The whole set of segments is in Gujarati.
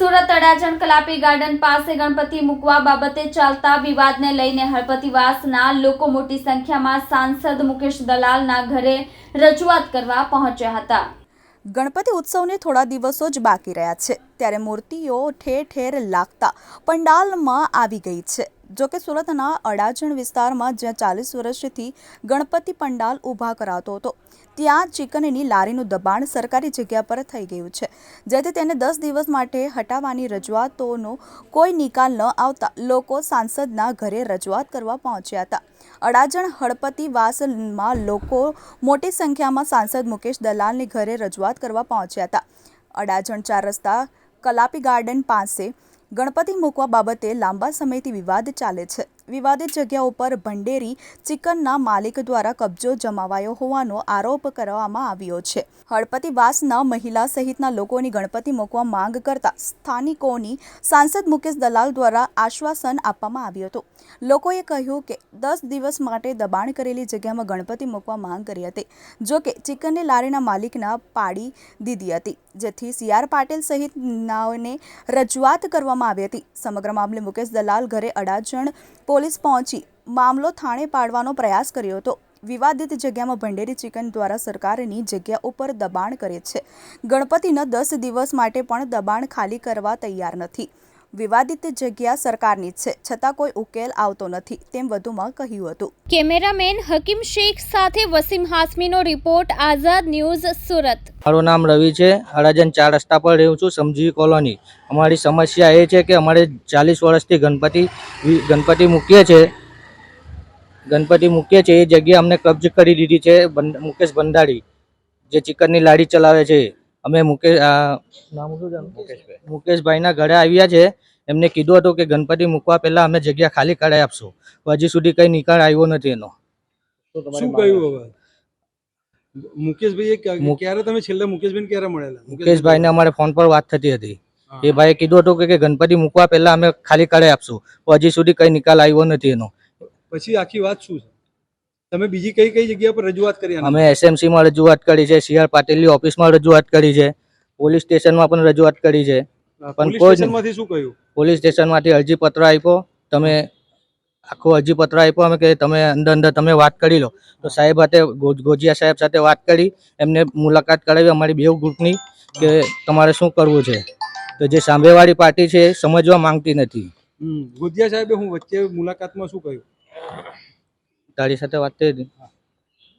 સુરત અડાજણ કલાપી ગાર્ડન પાસે ગણપતિ મૂકવા બાબતે ચાલતા વિવાદને લઈને હળપતિવાસના લોકો મોટી સંખ્યામાં સાંસદ મુકેશ દલાલના ઘરે રજૂઆત કરવા પહોંચ્યા હતા. ગણપતિ ઉત્સવને થોડા દિવસો જ બાકી રહ્યા છે. ત્યારે મૂર્તિઓ ઠેર ઠેર લાગતા પંડાલમાં આવી ગઈ છે. જોકે સુરતના અડાજણ વિસ્તારમાં જ્યાં ચાલીસ વર્ષથી ગણપતિ પંડાલ ઊભા કરાતો હતો ત્યાં ચિકનની લારીનું દબાણ સરકારી જગ્યા પર થઈ ગયું છે. જેથી તેને દસ દિવસ માટે હટાવવાની રજૂઆતોનો કોઈ નિકાલ ન આવતા લોકો સાંસદના ઘરે રજૂઆત કરવા પહોંચ્યા હતા. અડાજણ હળપતિવાસમાં લોકો મોટી સંખ્યામાં સાંસદ મુકેશ દલાલની ઘરે રજૂઆત કરવા પહોંચ્યા હતા. અડાજણ ચાર રસ્તા કલાપી ગાર્ડન પાસે ગણપતિ મૂકવા બાબતે લાંબા સમયથી વિવાદ ચાલે છે. વિવાદિત જગ્યા ઉપર ભંડેરી ચિકનના માલિક દ્વારા કબજો જમાવાયો હોવાનો આરોપ કરવામાં આવ્યો છે. હળપતિવાસના મહિલા સહિતના લોકોની ગણપતિ મૂકવા માંગ કરતા સ્થાનિકોની સાંસદ મુકેશ દલાલ દ્વારા આશ્વાસન આપવામાં આવ્યું હતું. લોકોએ કહ્યું કે દસ દિવસ માટે દબાણ કરેલી જગ્યામાં ગણપતિ મૂકવા માંગ કરી હતી, જો કે ચિકનની લારીના માલિકના પાડી દીધી હતી, જેથી સી આર પાટીલ સહિતનાઓને રજૂઆત કરવામાં આવી હતી. સમગ્ર મામલે મુકેશ દલાલ ઘરે અડાજણ પોલીસ પહોંચી મામલો થાણે પાડવાનો પ્રયાસ કર્યો હતો. વિવાદિત જગ્યામાં ભંડેરી ચિકન દ્વારા સરકારની જગ્યા ઉપર દબાણ કરે છે. ગણપતિના દસ દિવસ માટે પણ દબાણ ખાલી કરવા તૈયાર નથી. વિવાદિત જગ્યા સરકારની જ છે. છતાં કોઈ ઉકેલ આવતો નથી તેમ વધુમાં કહ્યું હતું. કેમેરામેન હકીમ શેખ સાથે વસીમ હાસમીનો રિપોર્ટ આઝાદ ન્યૂઝ સુરત. મારું નામ રવિ છે. હરાજન ચાર રસ્તા પર રહું છું સમજી કોલોની. અમારી સમસ્યા એ છે કે અમારે ચાલીસ વર્ષથી ગણપતિ ગણપતિ મૂકીએ છે. ગણપતિ મૂકીએ છે એ જગ્યા અમને કબજ કરી દીધી છે મુકેશ ભંડારી જે ચિકનની લાડી ચલાવે છે. અમે મુકેશ? મુકેશભાઈના ઘરે આવ્યા છે. એમને કીધું હતું કે ગણપતિ મૂકવા પહેલા અમે જગ્યા ખાલી કરાવી આપશું. હજી સુધી કઈ નિકાલ આવ્યો નથી એનો. શું કહ્યું હવે? મુકેશભાઈ ક્યારે તમે છેલ્લે મુકેશભાઈ ક્યારે મળેલા? મુકેશભાઈને અમારે ફોન પર વાત થતી હતી. એ ભાઈએ કીધું હતું કે ગણપતિ મૂકવા પહેલા અમે ખાલી કરાવી આપશું. પણ હજી સુધી કઈ નિકાલ આવ્યો નથી એનો. પછી આખી વાત શું છે? તમે બીજી કઈ કઈ જગ્યા પર રજૂઆત કરી અમે એસએમસી માં રજૂઆત કરી છે સીઆર પાટીલની ઓફિસમાં રજૂઆત કરી છે પોલીસ સ્ટેશનમાં પણ રજૂઆત કરી છે. પણ પોલીસ કોઈ સ્ટેશનમાંથી શું કહ્યું? પોલીસ સ્ટેશનમાંથી અરજીપત્ર આપ્યો તમે આખો અરજી પત્ર આપ્યો અમે કે તમે અંદર અંદર તમે વાત કરી લો. તો સાહેબ સાથે ગોજિયા સાહેબ સાથે વાત કરી એમને મુલાકાત કરાવી અમારી બે ગ્રુપની કે તમારે શું કરવું છે. તો જે સાંભેવાળી પાર્ટી છે એ સમજવા માંગતી નથી. ગોજિયા સાહેબે હું વચ્ચે મુલાકાતમાં શું કહ્યું? તારી સાથે વાત થઈ હતી.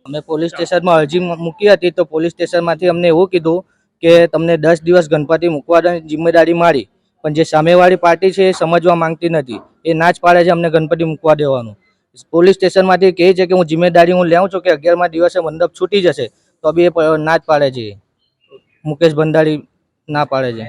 અમે પોલીસ સ્ટેશનમાં અરજી મૂકી હતી તો પોલીસ સ્ટેશનમાંથી અમને એવું કીધું કે તમને દસ દિવસ ગણપતિ મૂકવાની જિમ્મેદારી મારી, પણ જે સામેવાળી પાર્ટી છે એ સમજવા માંગતી નથી. એ ના જ પાડે છે અમને ગણપતિ મૂકવા દેવાનું. પોલીસ સ્ટેશનમાંથી કહે છે કે હું જિમ્મેદારી હું લેઉં છું કે અગિયારમા દિવસે મંડપ છૂટી જશે, તો બી એ ના જ પાડે છે. મુકેશ ભંડારી ના પાડે છે.